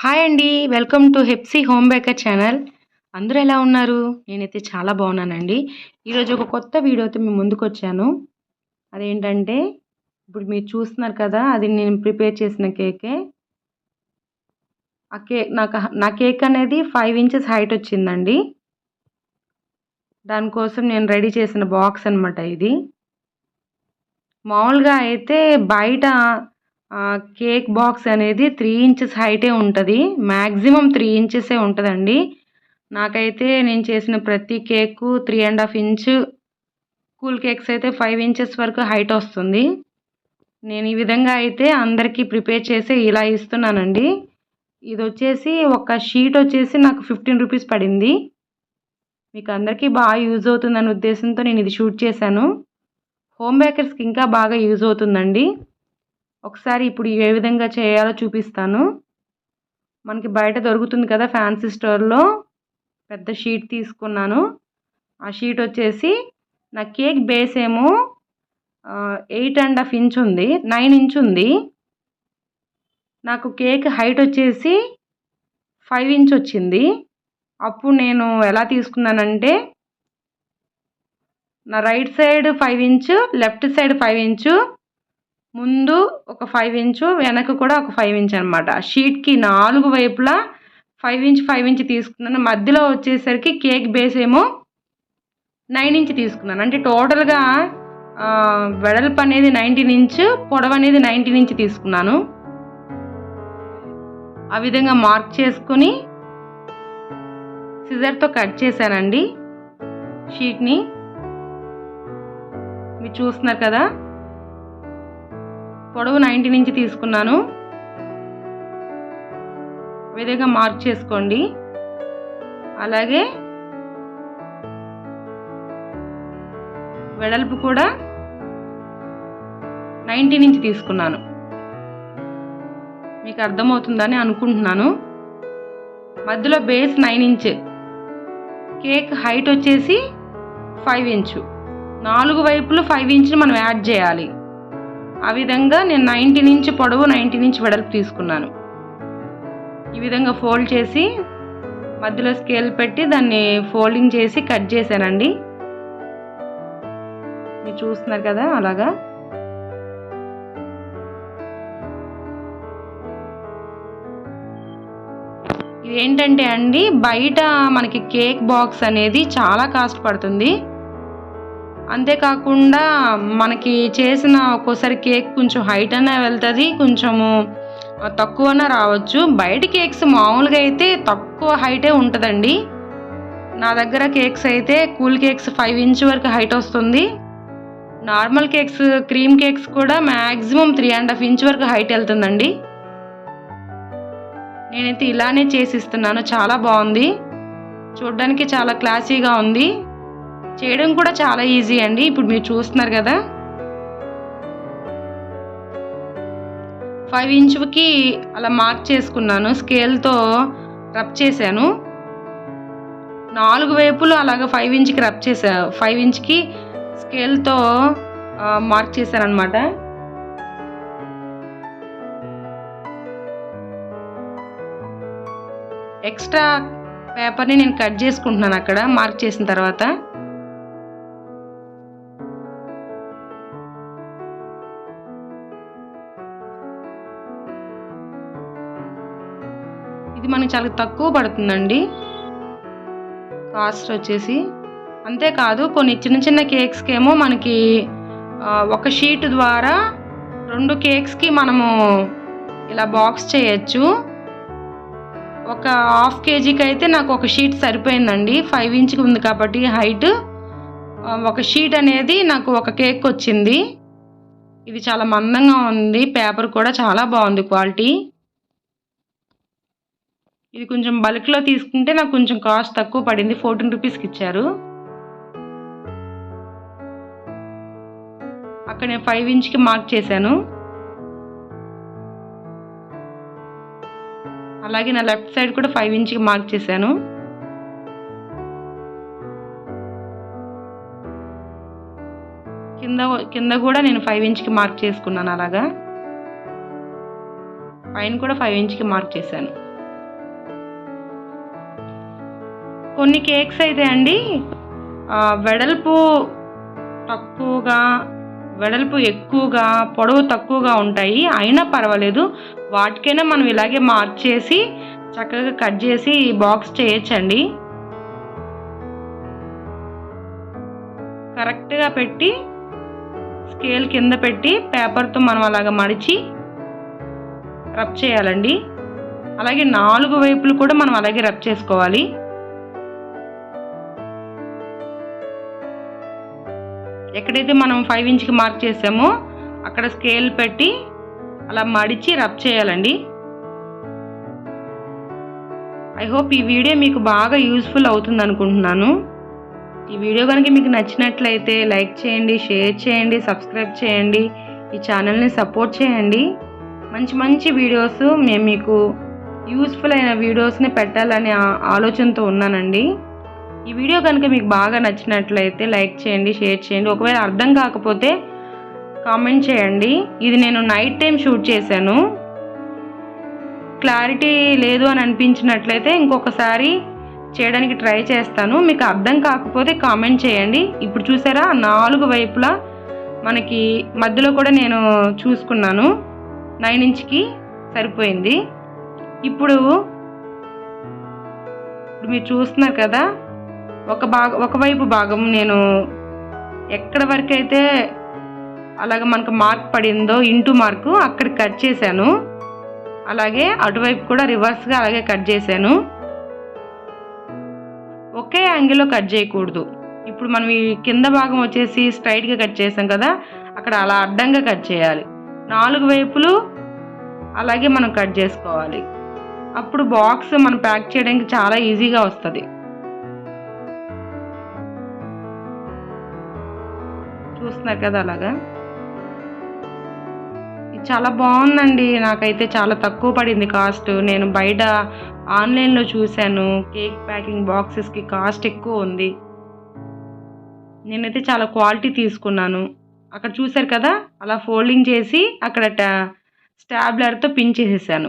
Hi అండి. Welcome to Hepsi home baker channel. అందరూ ఎలా ఉన్నారు? నేనైతే చాలా బాగున్నానండి. ఈరోజు ఒక కొత్త వీడియోతో మీ ముందుకు వచ్చాను. అదేంటంటే ఇప్పుడు మీరు చూస్తున్నారు కదా అది నేను ప్రిపేర్ చేసిన కేకే. ఆ కేక్ నాకు నా కేక్ అనేది ఫైవ్ ఇంచెస్ హైట్ వచ్చిందండి. దానికోసం నేను రెడీ చేసిన బాక్స్ అనమాట ఇది. మామూలుగా అయితే బయట కేక్ బాక్స్ అనేది త్రీ ఇంచెస్ హైటే ఉంటుంది. మ్యాక్సిమం త్రీ ఇంచెసే ఉంటుందండి. నాకైతే నేను చేసిన ప్రతి cake three and half inch cool cakes అయితే ఫైవ్ ఇంచెస్ వరకు హైట్ వస్తుంది. నేను ఈ విధంగా అయితే అందరికీ ప్రిపేర్ చేసి ఇలా ఇస్తున్నానండి. ఇది వచ్చేసి ఒక షీట్ వచ్చేసి నాకు ఫిఫ్టీన్ రూపీస్ పడింది. మీకు అందరికీ బాగా యూజ్ అవుతుందనే ఉద్దేశంతో నేను ఇది షూట్ చేశాను. హోమ్ బేకర్స్కి ఇంకా బాగా యూజ్ అవుతుందండి. ఒకసారి ఇప్పుడు ఏ విధంగా చేయాలో చూపిస్తాను. మనకి బయట దొరుకుతుంది కదా ఫ్యాన్సీ స్టోర్లో. పెద్ద షీట్ తీసుకున్నాను. ఆ షీట్ వచ్చేసి నా కేక్ బేస్ ఏమో ఎయిట్ అండ్ హాఫ్ ఇంచ్ ఉంది. నైన్ ఇంచ్ ఉంది. నాకు కేక్ హైట్ వచ్చేసి ఫైవ్ ఇంచ్ వచ్చింది. అప్పుడు నేను ఎలా తీసుకున్నానంటే నా right side five inch left side five inch ముందు ఒక ఫైవ్ ఇంచు వెనక కూడా ఒక ఫైవ్ ఇంచ్ అనమాట షీట్కి నాలుగు వైపులా ఫైవ్ ఇంచ్ ఫైవ్ ఇంచ్ తీసుకున్నాను. మధ్యలో వచ్చేసరికి కేక్ బేస్ ఏమో నైన్ ఇంచ్ తీసుకున్నాను. అంటే టోటల్గా వెడల్పు అనేది నైన్టీన్ ఇంచ్ పొడవు అనేది నైన్టీన్ ఇంచ్ తీసుకున్నాను. ఆ విధంగా మార్క్ చేసుకుని సిజర్తో కట్ చేశానండి. షీట్ని మీరు చూస్తున్నారు కదా? పొడవు నైంటీ నుంచి తీసుకున్నాను. విధంగా మార్క్ చేసుకోండి. అలాగే వెడల్పు కూడా నైంటీ నుంచి తీసుకున్నాను. మీకు అర్థమవుతుందని అనుకుంటున్నాను. మధ్యలో base nine inch cake height వచ్చేసి ఫైవ్ ఇంచు. నాలుగు వైపులు ఫైవ్ ఇంచ్ని మనం యాడ్ చేయాలి. ఆ విధంగా నేను నైన్టీన్ ఇంచ్ పొడవు నైన్టీన్ ఇంచ్ వెడల్పు తీసుకున్నాను. ఈ విధంగా ఫోల్డ్ చేసి మధ్యలో స్కేల్ పెట్టి దాన్ని ఫోల్డింగ్ చేసి కట్ చేశానండి. మీరు చూస్తున్నారు కదా అలాగా? ఇదేంటంటే అండి బయట మనకి కేక్ బాక్స్ అనేది చాలా కాస్ట్ పడుతుంది. అంతేకాకుండా మనకి చేసిన ఒక్కోసారి కేక్ కొంచెం హైట్ అనే వెళ్తుంది కొంచెము తక్కువన రావచ్చు. బయట కేక్స్ మామూలుగా అయితే తక్కువ హైటే ఉంటుందండి. నా దగ్గర కేక్స్ అయితే కూల్ కేక్స్ ఫైవ్ ఇంచ్ వరకు హైట్ వస్తుంది. నార్మల్ కేక్స్ క్రీమ్ కేక్స్ కూడా maximum three and half inch వరకు హైట్ వెళ్తుందండి. నేనైతే ఇలానే చేసి ఇస్తున్నాను. చాలా బాగుంది. చూడడానికి చాలా క్లాసీగా ఉంది. చేయడం కూడా చాలా ఈజీ అండి. ఇప్పుడు మీరు చూస్తున్నారు కదా. ఫైవ్ ఇంచుకి అలా మార్క్ చేసుకున్నాను. స్కేల్తో రబ్ చేశాను. నాలుగు వైపులు అలాగ ఫైవ్ ఇంచ్కి రబ్ చేసా ఫైవ్ ఇంచ్కి స్కేల్తో మార్క్ చేశాను అనమాట ఎక్స్ట్రా పేపర్ని నేను కట్ చేసుకుంటున్నాను అక్కడ మార్క్ చేసిన తర్వాత. చాలా తక్కువ పడుతుందండి. కాస్ట్ వచ్చేసి అంతేకాదు కొన్ని చిన్న చిన్న కేక్స్కి ఏమో మనకి ఒక షీట్ ద్వారా రెండు కేక్స్కి మనము ఇలా బాక్స్ చేయొచ్చు. ఒక హాఫ్ కేజీకి అయితే నాకు ఒక షీట్ సరిపోయిందండి. ఫైవ్ ఇంచ్కి ఉంది కాబట్టి హైట్. ఒక షీట్ అనేది నాకు ఒక కేక్ వచ్చింది. ఇది చాలా మందంగా ఉంది. పేపర్ కూడా చాలా బాగుంది క్వాలిటీ. ఇది కొంచెం బల్క్లో తీసుకుంటే నాకు కొంచెం కాస్ట్ తక్కువ పడింది. ఫోర్టీన్ రూపీస్కి ఇచ్చారు. అక్కడ నేను ఫైవ్ ఇంచ్కి మార్క్ చేశాను. అలాగే నా లెఫ్ట్ సైడ్ కూడా ఫైవ్ ఇంచ్కి మార్క్ చేశాను. కింద కింద కూడా నేను ఫైవ్ ఇంచ్కి మార్క్ చేసుకున్నాను అలాగా. పైన కూడా ఫైవ్ ఇంచ్కి మార్క్ చేశాను. కొన్ని కేక్స్ అయితే అండి వెడల్పు తక్కువగా వెడల్పు ఎక్కువగా పొడవు తక్కువగా ఉంటాయి. అయినా పర్వాలేదు వాటికైనా మనం ఇలాగే మార్చేసి చక్కగా కట్ చేసి బాక్స్ చేయొచ్చండి. కరెక్ట్గా పెట్టి స్కేల్ కింద పెట్టి పేపర్తో మనం అలాగ మడిచి రబ్ చేయాలండి. అలాగే నాలుగు వైపులు కూడా మనం అలాగే రబ్ చేసుకోవాలి. ఎక్కడైతే మనం ఫైవ్ ఇంచ్కి మార్క్ చేసామో అక్కడ స్కేల్ పెట్టి అలా మడిచి రబ్ చేయాలండి. ఐ హోప్ ఈ వీడియో మీకు బాగా యూస్ఫుల్ అవుతుంది అనుకుంటున్నాను. ఈ వీడియో కనుక మీకు నచ్చినట్లయితే లైక్ చేయండి షేర్ చేయండి సబ్స్క్రైబ్ చేయండి ఈ ఛానల్ని సపోర్ట్ చేయండి. మంచి మంచి వీడియోస్ మేము మీకు యూస్ఫుల్ అయిన వీడియోస్ని పెట్టాలనే ఆలోచనతో ఉన్నానండి. ఈ వీడియో కనుక మీకు బాగా నచ్చినట్లయితే లైక్ చేయండి షేర్ చేయండి. ఒకవేళ అర్థం కాకపోతే కామెంట్ చేయండి. ఇది నేను నైట్ టైం షూట్ చేశాను. క్లారిటీ లేదు అని అనిపించినట్లయితే ఇంకొకసారి చేయడానికి ట్రై చేస్తాను. మీకు అర్థం కాకపోతే కామెంట్ చేయండి. ఇప్పుడు చూసారా నాలుగు వైపులా మనకి మధ్యలో కూడా నేను చూసుకున్నాను. నైన్ ఇంచ్కి సరిపోయింది. ఇప్పుడు ఇప్పుడు మీరు చూస్తున్నారు కదా ఒక భాగం ఒకవైపు భాగం నేను ఎక్కడ వరకు అయితే అలాగ మనకు మార్క్ పడిందో ఇంటూ మార్కు అక్కడ కట్ చేశాను. అలాగే అటువైపు కూడా రివర్స్గా అలాగే కట్ చేశాను. ఒకే యాంగిల్లో కట్ చేయకూడదు. ఇప్పుడు మనం ఈ కింద భాగం వచ్చేసి స్ట్రైట్గా కట్ చేసాం కదా అక్కడ అలా అడ్డంగా కట్ చేయాలి. నాలుగు వైపులు అలాగే మనం కట్ చేసుకోవాలి. అప్పుడు బాక్స్ మనం ప్యాక్ చేయడానికి చాలా ఈజీగా వస్తుంది. చూస్తున్నారు కదా అలాగా? ఇది చాలా బాగుందండి. నాకైతే చాలా తక్కువ పడింది కాస్ట్. నేను బయట ఆన్లైన్లో చూశాను. కేక్ ప్యాకింగ్ బాక్సెస్కి కాస్ట్ ఎక్కువ ఉంది. నేనైతే చాలా క్వాలిటీ తీసుకున్నాను. అక్కడ చూశారు కదా? అలా ఫోల్డింగ్ చేసి అక్కడ స్టాబ్లర్తో పిన్ చేసేసాను.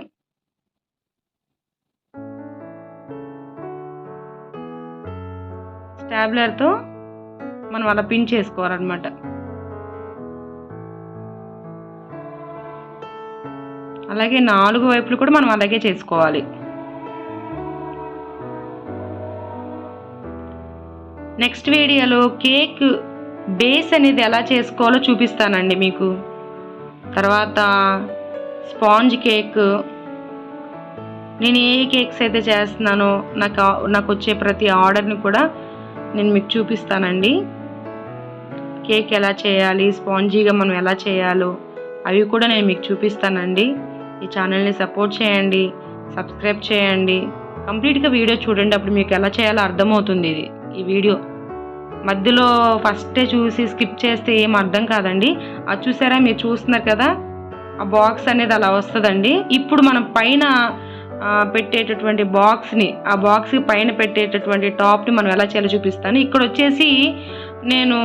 స్టాబ్లర్తో మనం అలా పిన్ చేసుకోవాలన్నమాట. అలాగే నాలుగు వైపులు కూడా మనం అలాగే చేసుకోవాలి. నెక్స్ట్ వీడియోలో కేక్ బేస్ అనేది ఎలా చేసుకోవాలో చూపిస్తానండి మీకు. తర్వాత స్పాంజ్ కేక్. నేను ఏ కేక్స్ అయితే చేస్తున్నానో నాకు నాకు వచ్చే ప్రతి ఆర్డర్ని కూడా నేను మీకు చూపిస్తానండి. కేక్ ఎలా చేయాలి స్పాంజీగా మనం ఎలా చేయాలో అవి కూడా నేను మీకు చూపిస్తానండి. ఈ ఛానల్ని సపోర్ట్ చేయండి సబ్స్క్రైబ్ చేయండి. కంప్లీట్గా వీడియో చూడండి అప్పుడు మీకు ఎలా చేయాలో అర్థమవుతుంది ఇది ఈ వీడియో. మధ్యలో ఫస్టే చూసి స్కిప్ చేస్తే ఏం అర్థం కాదండి. అది చూసారా? మీరు చూస్తున్నారు కదా? ఆ బాక్స్ అనేది అలా వస్తుందండి. ఇప్పుడు మనం పైన పెట్టేటటువంటి బాక్స్ని ఆ బాక్స్ పైన పెట్టేటటువంటి టాప్ని మనం ఎలా చేయాలో చూపిస్తాను. ఇక్కడ వచ్చేసి నేను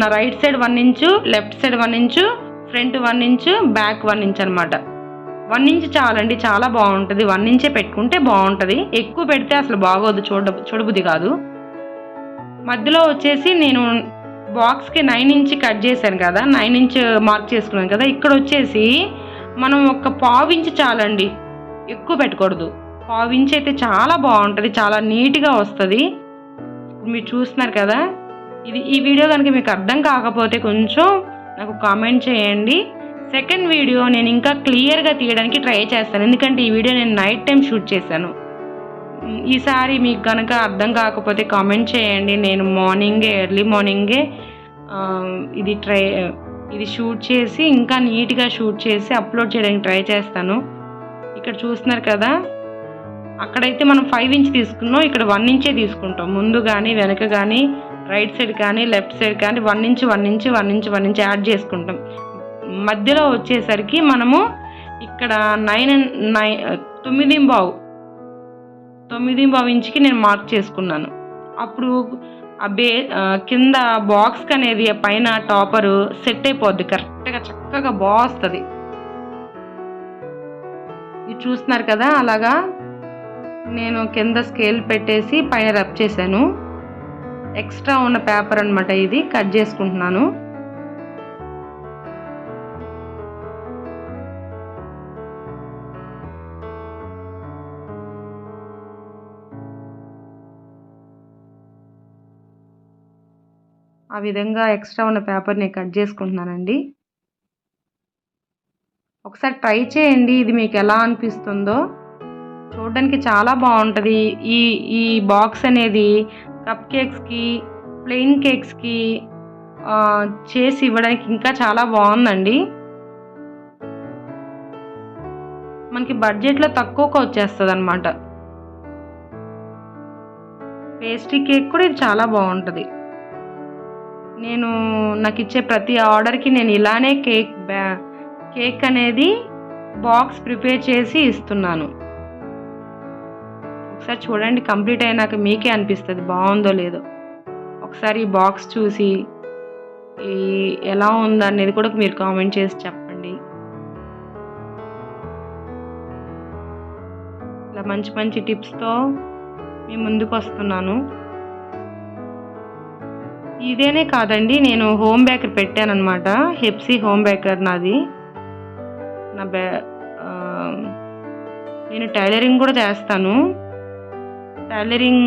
నా right side one inch left side one inch front one inch back one inch అనమాట వన్ ఇంచ్ చాలండి చాలా బాగుంటుంది. వన్ ఇంచే పెట్టుకుంటే బాగుంటుంది. ఎక్కువ పెడితే అసలు బాగోదు చూడ చూడబుద్ధి కాదు. మధ్యలో వచ్చేసి నేను బాక్స్కి నైన్ ఇంచ్ కట్ చేశాను కదా నైన్ ఇంచ్ మార్క్ చేసుకున్నాను కదా ఇక్కడ వచ్చేసి మనం ఒక పావు ఇంచ్ చాలండి ఎక్కువ పెట్టకూడదు. పావు ఇంచ్ అయితే చాలా బాగుంటుంది చాలా నీట్గా వస్తుంది. మీరు చూస్తున్నారు కదా ఇది ఈ వీడియో కనుక మీకు అర్థం కాకపోతే కొంచెం నాకు కామెంట్ చేయండి. సెకండ్ వీడియో నేను ఇంకా క్లియర్గా తీయడానికి ట్రై చేస్తాను. ఎందుకంటే ఈ వీడియో నేను నైట్ టైం షూట్ చేశాను. ఈసారి మీకు కనుక అర్థం కాకపోతే కామెంట్ చేయండి. నేను మార్నింగే ఎర్లీ మార్నింగే ఇది ట్రై ఇది షూట్ చేసి ఇంకా నీట్గా షూట్ చేసి అప్లోడ్ చేయడానికి ట్రై చేస్తాను. ఇక్కడ చూస్తున్నారు కదా? అక్కడైతే మనం ఫైవ్ ఇంచ్ తీసుకున్నాం. ఇక్కడ వన్ ఇంచే తీసుకుంటాం. ముందు కానీ వెనక కానీ రైట్ సైడ్ కానీ లెఫ్ట్ సైడ్ కానీ one inch one inch one inch one inch add చేసుకుంటాం. మధ్యలో వచ్చేసరికి మనము ఇక్కడ నైన్ నైన్ తొమ్మిది బావు తొమ్మిది బావు ఇంచుకి నేను మార్క్ చేసుకున్నాను. అప్పుడు ఆ బే కింద బాక్స్కి అనేది ఆ పైన టాపరు సెట్ అయిపోద్ది. కరెక్ట్గా చక్కగా బాగుస్తుంది ఇది చూస్తున్నారు కదా అలాగా నేను కింద స్కేల్ పెట్టేసి పైన రబ్ చేశాను. ఎక్స్ట్రా ఉన్న పేపర్ అనమాట ఇది. కట్ చేసుకుంటున్నాను. ఆ విధంగా ఎక్స్ట్రా ఉన్న పేపర్ని కట్ చేసుకుంటున్నానండి. ఒకసారి ట్రై చేయండి. ఇది మీకు ఎలా అనిపిస్తుందో. చూడడానికి చాలా బాగుంటుంది. ఈ ఈ బాక్స్ అనేది కప్ కేక్స్కి ప్లెయిన్ కేక్స్కి చేసి ఇవ్వడానికి ఇంకా చాలా బాగుందండి. మనకి బడ్జెట్లో తక్కువగా వచ్చేస్తుంది అనమాట పేస్ట్రీ కేక్ కూడా ఇది చాలా బాగుంటుంది. నేను నాకు ఇచ్చే ప్రతి ఆర్డర్కి నేను ఇలానే కేక్ బ్యా కేక్ అనేది బాక్స్ ప్రిపేర్ చేసి ఇస్తున్నాను. ఒకసారి చూడండి కంప్లీట్ అయినాక మీకే అనిపిస్తుంది బాగుందో లేదో. ఒకసారి ఈ బాక్స్ చూసి ఈ ఎలా ఉందనేది కూడా మీరు కామెంట్ చేసి చెప్పండి. ఇలా మంచి మంచి టిప్స్తో మీ ముందుకు వస్తున్నాను. ఇదేనే కాదండి నేను హోమ్ బేకర్ పెట్టాను అనమాట హెప్సీ హోమ్ బేకర్ నాది. నా బే నేను టైలరింగ్ కూడా చేస్తాను. టైలరింగ్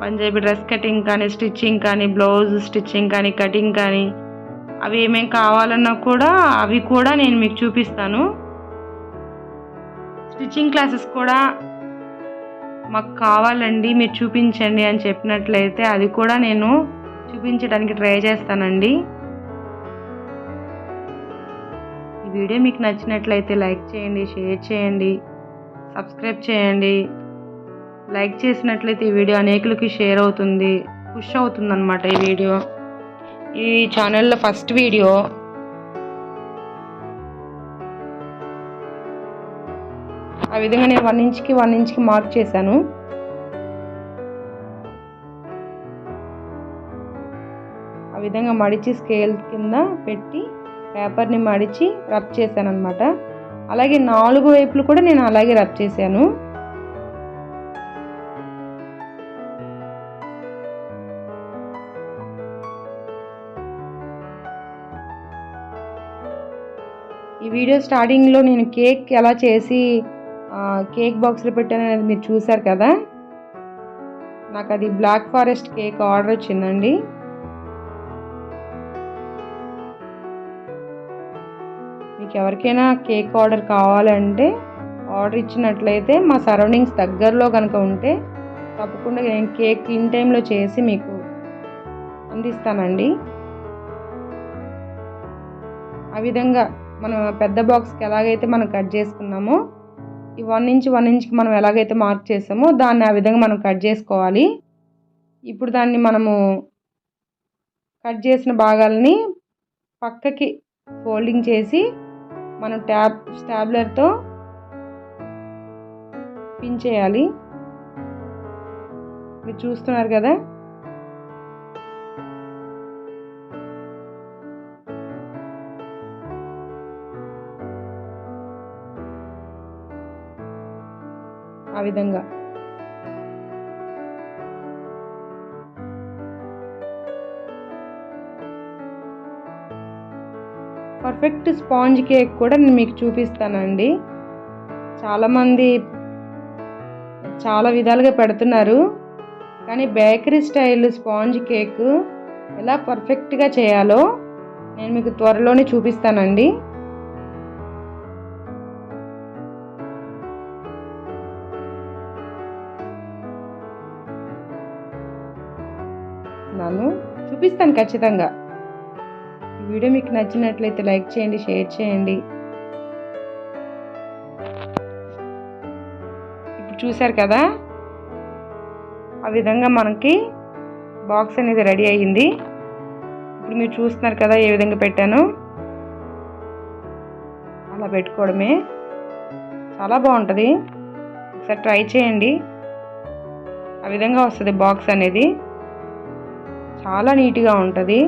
పంజాబీ డ్రెస్ కటింగ్ కానీ స్టిచ్చింగ్ కానీ బ్లౌజ్ స్టిచ్చింగ్ కానీ కటింగ్ కానీ అవి ఏమేమి కావాలన్నా కూడా అవి కూడా నేను మీకు చూపిస్తాను. స్టిచ్చింగ్ క్లాసెస్ కూడా మాకు కావాలండి మీరు చూపించండి అని చెప్పినట్లయితే అది కూడా నేను చూపించడానికి ట్రై చేస్తానండి. ఈ వీడియో మీకు నచ్చినట్లయితే లైక్ చేయండి షేర్ చేయండి సబ్స్క్రైబ్ చేయండి. లైక్ చేసినట్లయితే ఈ వీడియో అనేకులకి షేర్ అవుతుంది పుష్ అవుతుంది అనమాట ఈ వీడియో. ఈ ఛానల్లో ఫస్ట్ వీడియో. ఆ విధంగా నేను వన్ ఇంచ్కి వన్ ఇంచ్కి మార్క్ చేశాను. ఆ విధంగా మడిచి స్కేల్ కింద పెట్టి పేపర్ని మడిచి రబ్ చేశాను అనమాట అలాగే నాలుగు వైపులు కూడా నేను అలాగే రబ్ చేశాను. వీడియో స్టార్టింగ్లో నేను కేక్ ఎలా చేసి కేక్ బాక్స్లో పెట్టాను అనేది మీరు చూసారు కదా? నాకు అది బ్లాక్ ఫారెస్ట్ కేక్ ఆర్డర్ వచ్చిందండి. మీకు ఎవరికైనా కేక్ ఆర్డర్ కావాలంటే ఆర్డర్ ఇచ్చినట్లయితే మా సరౌండింగ్స్ దగ్గరలో కనుక ఉంటే తప్పకుండా నేను కేక్ ఇన్ టైంలో చేసి మీకు అందిస్తానండి. ఆ విధంగా మనం పెద్ద బాక్స్కి ఎలాగైతే మనం కట్ చేసుకున్నామో ఈ వన్ ఇంచ్ వన్ ఇంచ్కి మనం ఎలాగైతే మార్క్ చేసామో దాన్ని ఆ విధంగా మనం కట్ చేసుకోవాలి. ఇప్పుడు దాన్ని మనము కట్ చేసిన భాగాలని పక్కకి ఫోల్డింగ్ చేసి మనం ట్యాబ్ స్టాబ్లర్తో పిన్ చేయాలి. మీరు చూస్తున్నారు కదా? ఆ విధంగా. పర్ఫెక్ట్ స్పాంజ్ కేక్ కూడా నేను మీకు చూపిస్తానండి. చాలామంది చాలా విధాలుగా పెడుతున్నారు. కానీ బేకరీ స్టైల్ స్పాంజ్ కేక్ ఎలా పర్ఫెక్ట్గా చేయాలో నేను మీకు త్వరలోనే చూపిస్తానండి. చూపిస్తాను ఖచ్చితంగా. ఈ వీడియో మీకు నచ్చినట్లయితే లైక్ చేయండి షేర్ చేయండి. ఇప్పుడు చూశారు కదా? ఆ విధంగా మనకి బాక్స్ అనేది రెడీ అయ్యింది. ఇప్పుడు మీరు చూస్తున్నారు కదా ఏ విధంగా పెట్టాను? అలా పెట్టుకోవడమే. చాలా బాగుంటుంది. ఒకసారి ట్రై చేయండి. ఆ విధంగా వస్తుంది బాక్స్ అనేది. చాలా నీట్గా ఉంటుంది.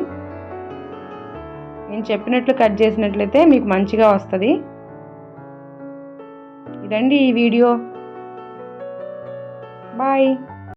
నేను చెప్పినట్లు కట్ చేసినట్లయితే మీకు మంచిగా వస్తుంది. ఇదండి ఈ వీడియో. బాయ్.